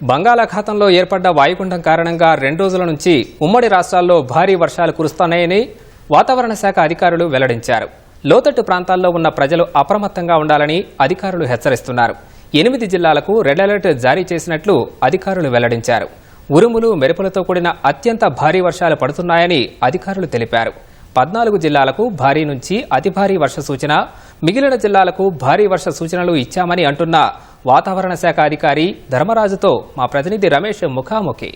బంగాళాఖాతంలో ఏర్పడ్డ వాయుగుండం కారణంగా రెండు రోజుల నుంచి ఉమ్మడి రాష్ట్రాల్లో భారీ వర్షాలు కురుస్తున్నాయని వాతావరణ శాఖ అధికారులు వెల్లడించారు. లోతట్టు ప్రాంతాల్లో ఉన్న ప్రజలు అప్రమత్తంగా ఉండాలని అధికారులు హెచ్చరిస్తున్నారు. ఎనిమిది జిల్లాలకు రెడ్ అలర్ట్ జారీ చేసినట్లు అధికారులు వెల్లడించారు. ఉరుములు మెరుపులతో కూడిన అత్యంత భారీ వర్షాలు పడుతున్నాయని అధికారులు తెలిపారు. పద్నాలుగు జిల్లాలకు భారీ నుంచి అతి భారీ వర్ష సూచన మిగిలిన జిల్లాలకు భారీ వర్ష సూచనలు ఇచ్చామని అంటున్న వాతావరణ శాఖ అధికారి ధర్మరాజుతో మా ప్రతినిధి రమేష్ ముఖాముఖి.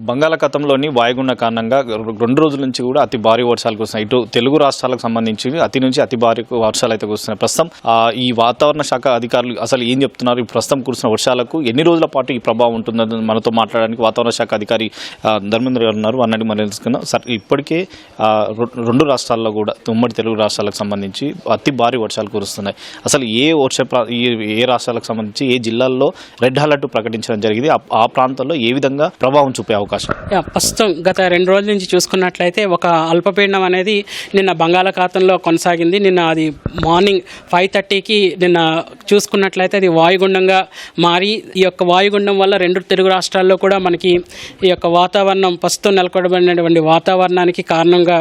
బంగాళాఖాతంలోని వాయుగుండ కారణంగా రెండు రోజుల నుంచి కూడా అతి భారీ వర్షాలు కురుస్తున్నాయి ఇటు తెలుగు రాష్ట్రాలకు సంబంధించి అతి నుంచి అతి భారీ వర్షాలు అయితే కురుస్తున్నాయి. ప్రస్తుతం ఈ వాతావరణ శాఖ అధికారులు అసలు ఏం చెప్తున్నారు? ఈ ప్రస్తుతం కురిసిన వర్షాలకు ఎన్ని రోజుల పాటు ఈ ప్రభావం ఉంటుందని మనతో మాట్లాడడానికి వాతావరణ శాఖ అధికారి ధర్మేంద్ర గారు ఉన్నారు. అన్నది మనం తెలుసుకుందాం. సార్ ఇప్పటికే రెండు రాష్ట్రాల్లో కూడా ఉమ్మడి తెలుగు రాష్ట్రాలకు సంబంధించి అతి భారీ వర్షాలు కురుస్తున్నాయి. అసలు ఏ వర్ష ఏ రాష్ట్రాలకు సంబంధించి ఏ జిల్లాల్లో రెడ్ అలర్ట్ ప్రకటించడం జరిగింది? ఆ- ఆ ప్రాంతాల్లో ఏ విధంగా ప్రభావం చూపే అవకాశం. ప్రస్తుతం గత రెండు రోజుల నుంచి చూసుకున్నట్లయితే ఒక అల్పపీడనం అనేది నిన్న బంగాళాఖాతంలో కొనసాగింది. నిన్న అది మార్నింగ్ ఫైవ్ థర్టీకి నిన్న చూసుకున్నట్లయితే అది వాయుగుండంగా మారి ఈ యొక్క వాయుగుండం వల్ల రెండు తెలుగు రాష్ట్రాల్లో కూడా మనకి ఈ యొక్క వాతావరణం ప్రస్తుతం నెలకొడబడినటువంటి వాతావరణానికి కారణంగా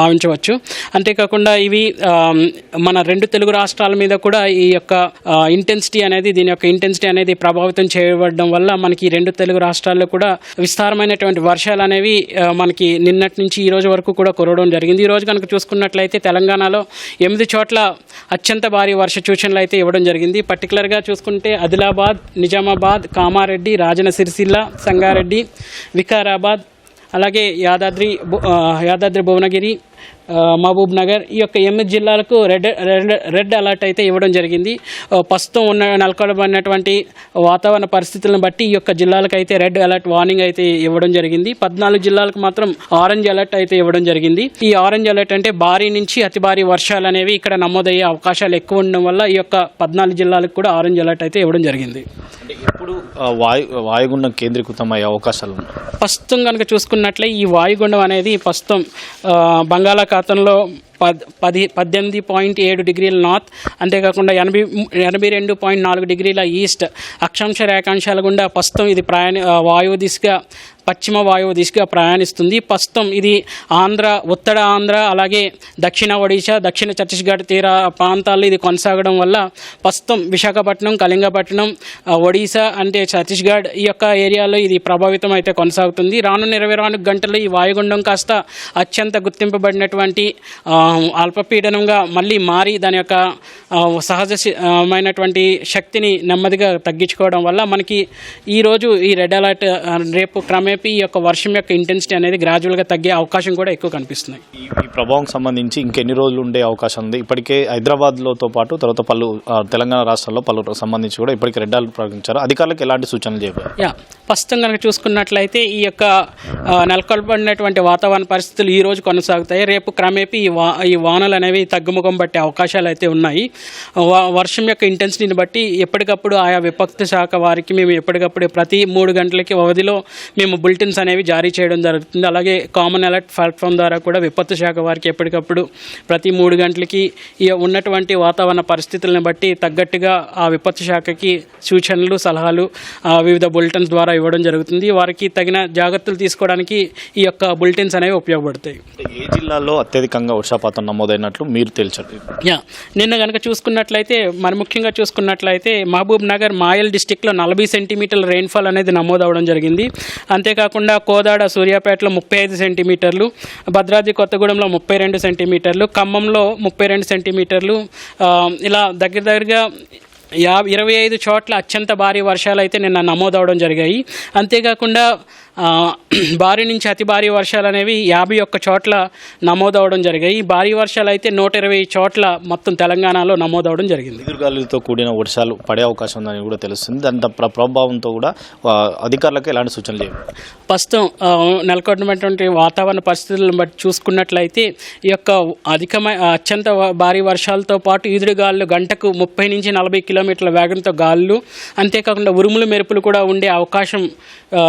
భావించవచ్చు. అంతేకాకుండా ఇవి మన రెండు తెలుగు రాష్ట్రాల మీద కూడా ఈ యొక్క ఇంటెన్సిటీ అనేది దీని యొక్క ఇంటెన్సిటీ అనేది ప్రభావితం చేయబడడం వల్ల మనకి రెండు తెలుగు రాష్ట్రాల్లో కూడా విస్తారమైన విస్తారమైనటువంటి వర్షాలు అనేవి మనకి నిన్నటి నుంచి ఈ రోజు వరకు కూడా కురవడం జరిగింది. ఈ రోజు కనుక చూసుకున్నట్లయితే తెలంగాణలో ఎనిమిది చోట్ల అత్యంత భారీ వర్ష సూచనలు అయితే ఇవ్వడం జరిగింది. పర్టికులర్గా చూసుకుంటే ఆదిలాబాద్ నిజామాబాద్ కామారెడ్డి రాజన సిరిసిల్ల సంగారెడ్డి వికారాబాద్ అలాగే యాదాద్రి భు- యాదాద్రి భువనగిరి మహబూబ్ నగర్ ఈ యొక్క ఎనిమిది జిల్లాలకు రెడ్ రెడ్ రెడ్ అలర్ట్ అయితే ఇవ్వడం జరిగింది. ప్రస్తుతం ఉన్న నెలకొనబడినటువంటి వాతావరణ పరిస్థితులను బట్టి ఈ యొక్క జిల్లాలకు అయితే రెడ్ అలర్ట్ వార్నింగ్ అయితే ఇవ్వడం జరిగింది. పద్నాలుగు జిల్లాలకు మాత్రం ఆరెంజ్ అలర్ట్ అయితే ఇవ్వడం జరిగింది. ఈ ఆరెంజ్ అలర్ట్ అంటే భారీ నుంచి అతి భారీ వర్షాలు అనేవి ఇక్కడ నమోదయ్యే అవకాశాలు ఎక్కువ ఉండడం వల్ల ఈ యొక్క పద్నాలుగు జిల్లాలకు కూడా ఆరెంజ్ అలర్ట్ అయితే ఇవ్వడం జరిగింది. ఆ, వాయు వాయుగుండం కేంద్రీకృతం అయ్యే అవకాశాలు ప్రస్తుతం కనుక చూసుకున్నట్లే ఈ వాయుగుండం అనేది ప్రస్తుతం ఆ, బంగాళాఖాతంలో పద్ పది పద్దెనిమిది పాయింట్ ఏడు డిగ్రీల నార్త్ అంతేకాకుండా ఎనభై ఎనభై రెండు పాయింట్ నాలుగు డిగ్రీల ఈస్ట్. అక్షాంశ రేఖాంశాల గుండా ప్రస్తుతం ఇది ప్రయాణ వాయు వాయువు దిశగా పశ్చిమ వాయువు దిశగా ప్రయాణిస్తుంది. ప్రస్తుతం ఇది ఆంధ్ర ఉత్తర ఆంధ్ర అలాగే దక్షిణ ఒడిశా దక్షిణ ఛత్తీస్గఢ్ తీర ప్రాంతాల్లో ఇది కొనసాగడం వల్ల ప్రస్తుతం విశాఖపట్నం కళింగపట్నం ఒడిశా అంటే ఛత్తీస్గఢ్ ఈ యొక్క ఏరియాలో ఇది ప్రభావితం అయితే కొనసాగుతుంది. రానున్న ఇరవై నాలుగు గంటల్లో ఈ వాయుగుండం కాస్త అత్యంత గుర్తింపబడినటువంటి అల్పపీడనంగా మళ్ళీ మారి దాని యొక్క సహజమైనటువంటి శక్తిని నెమ్మదిగా తగ్గించుకోవడం వల్ల మనకి ఈరోజు ఈ రెడ్ అలర్ట్ రేపు క్రమే క్రమేపీ ఈ యొక్క వర్షం యొక్క ఇంటెన్సిటీ అనేది గ్రాడ్యువల్గా తగ్గే అవకాశం కూడా ఎక్కువ కనిపిస్తుంది ఈ ప్రభావం సంబంధించి ఇంకెన్ని రోజులు ఉండే అవకాశం ఉంది? ఇప్పటికే హైదరాబాద్లోతో పాటు తర్వాత పలు తెలంగాణ రాష్ట్రాల్లో పలు సంబంధించి కూడా ఇప్పటికే రెడ్ అలర్ట్ ప్రకటించారు. అధికారులకు ఎలాంటి సూచనలు చెప్పారు యా ప్రస్తుతం కనుక చూసుకున్నట్లయితే ఈ యొక్క నెలకొల్పడినటువంటి వాతావరణ పరిస్థితులు ఈ రోజు కొనసాగుతాయి. రేపు క్రమేపీ ఈ వా ఈ వానలు అనేవి తగ్గుముఖం పట్టే అవకాశాలు అయితే ఉన్నాయి. వర్షం యొక్క ఇంటెన్సిటీని బట్టి ఎప్పటికప్పుడు ఆయా విపత్తు శాఖ వారికి మేము ఎప్పటికప్పుడు ప్రతి మూడు గంటలకి వ్యవధిలో మేము బులెటిన్స్ అనేవి జారీ చేయడం జరుగుతుంది. అలాగే కామన్ అలర్ట్ ప్లాట్ఫామ్ ద్వారా కూడా విపత్తు శాఖ వారికి ఎప్పటికప్పుడు ప్రతి మూడు గంటలకి ఈ ఉన్నటువంటి వాతావరణ పరిస్థితులను బట్టి తగ్గట్టుగా ఆ విపత్తు శాఖకి సూచనలు సలహాలు వివిధ బులెటిన్స్ ద్వారా ఇవ్వడం జరుగుతుంది. వారికి తగిన జాగ్రత్తలు తీసుకోవడానికి ఈ యొక్క బులెటిన్స్ అనేవి ఉపయోగపడతాయి. ఏ జిల్లాలో అత్యధికంగా వర్షపాతం నమోదైనట్లు మీరు తేల్చారు? యా నిన్న కనుక చూసుకున్నట్లయితే మరి ముఖ్యంగా చూసుకున్నట్లయితే మహబూబ్ నగర్ మాయల్ డిస్టిక్లో నలభై సెంటీమీటర్ల రెయిన్ఫాల్ అనేది నమోదవడం జరిగింది. అంతేకాకుండా కోదాడ సూర్యాపేటలో ముప్పై ఐదు సెంటీమీటర్లు భద్రాద్రి కొత్తగూడెంలో ముప్పై రెండు సెంటీమీటర్లు ఖమ్మంలో ముప్పై రెండు సెంటీమీటర్లు ఇలా దగ్గర దగ్గరగా యా ఇరవై ఐదు చోట్ల అత్యంత భారీ వర్షాలు అయితే నిన్న నమోదవడం జరిగాయి. అంతేకాకుండా భారీ నుంచి అతి భారీ వర్షాలు అనేవి యాభై ఒక్క చోట్ల నమోదవడం జరిగాయి. ఈ భారీ వర్షాలు అయితే నూట ఇరవై చోట్ల మొత్తం తెలంగాణలో నమోదవడం జరిగింది. ఎదురుగాలులతో కూడిన వర్షాలు పడే అవకాశం ఉందని కూడా తెలుస్తుంది. దాని ప్ర- ప్రభావంతో కూడా అధికారులకు ఎలాంటి సూచనలు చెప్పారు ప్రస్తుతం ఆ, నెలకొన్నటువంటి వాతావరణ పరిస్థితులను బట్టి చూసుకున్నట్లయితే ఈ యొక్క అధికమైన అత్యంత భారీ వర్షాలతో పాటు ఈదురుగాలు గంటకు ముప్పై నుంచి నలభై కిలో కిలోమీటర్ల వేగంతో గాలులు అంతేకాకుండా ఉరుములు మెరుపులు కూడా ఉండే అవకాశం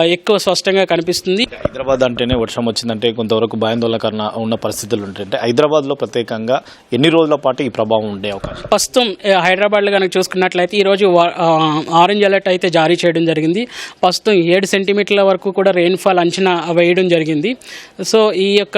ఎక్కువ స్పష్టంగా కనిపిస్తుంది. హైదరాబాద్ అంటేనే వర్షం వచ్చిందంటే కొంతవరకు భయాందోళనకరణ ఉన్న పరిస్థితులు ఉంటాయి. అంటే హైదరాబాద్లో ప్రత్యేకంగా ఎన్ని రోజుల పాటు ఈ ప్రభావం ఉండే అవకాశం? ప్రస్తుతం హైదరాబాద్లో కనుక చూసుకున్నట్లయితే ఈరోజు ఆరెంజ్ అలర్ట్ అయితే జారీ చేయడం జరిగింది. ప్రస్తుతం ఏడు సెంటీమీటర్ల వరకు కూడా రెయిన్ఫాల్ అంచనా వేయడం జరిగింది. సో ఈ యొక్క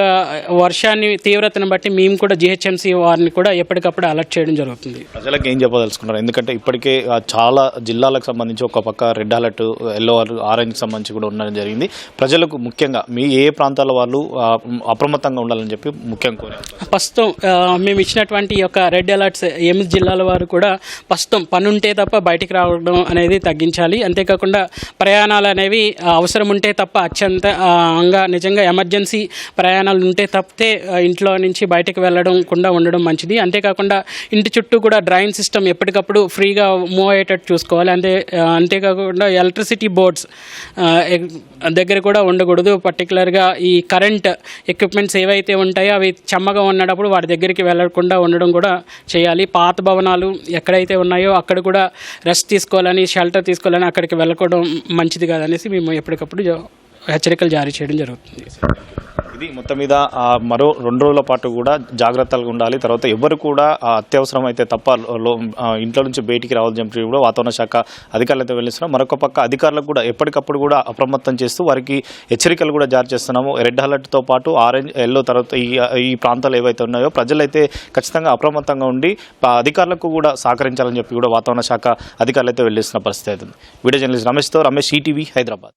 వర్షాన్ని తీవ్రతను బట్టి మేము కూడా జిహెచ్ఎంసీ వారిని కూడా ఎప్పటికప్పుడు అలర్ట్ చేయడం జరుగుతుంది. ప్రజలకు ఏం చెప్పదలుచుకున్నారు? ఎందుకంటే ఇప్పటికే చాలా జిల్లాలకు సంబంధించి ఒక పక్క రెడ్ అలర్ట్ ఎల్లో ఆరెంజ్ సంబంధించి కూడా ఉండడం జరిగింది. ప్రజలకు ముఖ్యంగా మీ ఏ ప్రాంతాల వాళ్ళు అప్రమత్తంగా ఉండాలని చెప్పి ముఖ్యంగా కోరారు ప్రస్తుతం మేము ఇచ్చినటువంటి యొక్క రెడ్ అలర్ట్స్ ఏమి జిల్లాల వారు కూడా ప్రస్తుతం పని ఉంటే తప్ప బయటికి రావడం అనేది తగ్గించాలి. అంతేకాకుండా ప్రయాణాలు అనేవి అవసరం ఉంటే తప్ప అత్యంత అంగా నిజంగా ఎమర్జెన్సీ ప్రయాణాలు ఉంటే తప్పితే ఇంట్లో నుంచి బయటికి వెళ్ళడం కూడా ఉండడం మంచిది. అంతేకాకుండా ఇంటి చుట్టూ కూడా డ్రైన్ సిస్టమ్ ఎప్పటికప్పుడు ఫ్రీగా మూవ్ అయ్యేటట్టు చూసుకోవాలి. అంతే అంతేకాకుండా ఎలక్ట్రిసిటీ బోర్డ్స్ దగ్గర కూడా ఉండకూడదు. పర్టికులర్గా ఈ కరెంట్ ఎక్విప్మెంట్స్ ఏవైతే ఉంటాయో అవి చెమ్మగా ఉన్నప్పుడు వాటి దగ్గరికి వెళ్ళకుండా ఉండడం కూడా చేయాలి. పాత భవనాలు ఎక్కడైతే ఉన్నాయో అక్కడ కూడా రెస్ట్ తీసుకోవాలని షెల్టర్ తీసుకోవాలని అక్కడికి వెళ్ళకూడడం మంచిది కాదనేసి మేము ఎప్పటికప్పుడు హెచ్చరికలు జారీ చేయడం జరుగుతుంది. ఇది మొత్తం మీద మరో రెండు రోజుల పాటు కూడా జాగ్రత్తగా ఉండాలి. తర్వాత ఎవరు కూడా అత్యవసరం అయితే తప్ప ఇంట్లో నుంచి బయటికి రావాలని చెప్పి కూడా వాతావరణ శాఖ అధికారులతో వెళ్ళిస్తున్నాం. మరొక పక్క అధికారులకు కూడా ఎప్పటికప్పుడు కూడా అప్రమత్తం చేస్తూ వారికి హెచ్చరికలు కూడా జారీ చేస్తున్నాము. రెడ్ అలర్ట్తో పాటు ఆరెంజ్ ఎల్లో తర్వాత ఈ ఈ ప్రాంతాలు ఏవైతే ఉన్నాయో ప్రజలైతే ఖచ్చితంగా అప్రమత్తంగా ఉండి అధికారులకు కూడా సహకరించాలని చెప్పి కూడా వాతావరణ శాఖ అధికారులతో వెళ్ళిస్తున్న పరిస్థితి అవుతుంది వీడియో జర్నలిస్ట్ రమేష్తో రమేష్ ఈటీవీ హైదరాబాద్.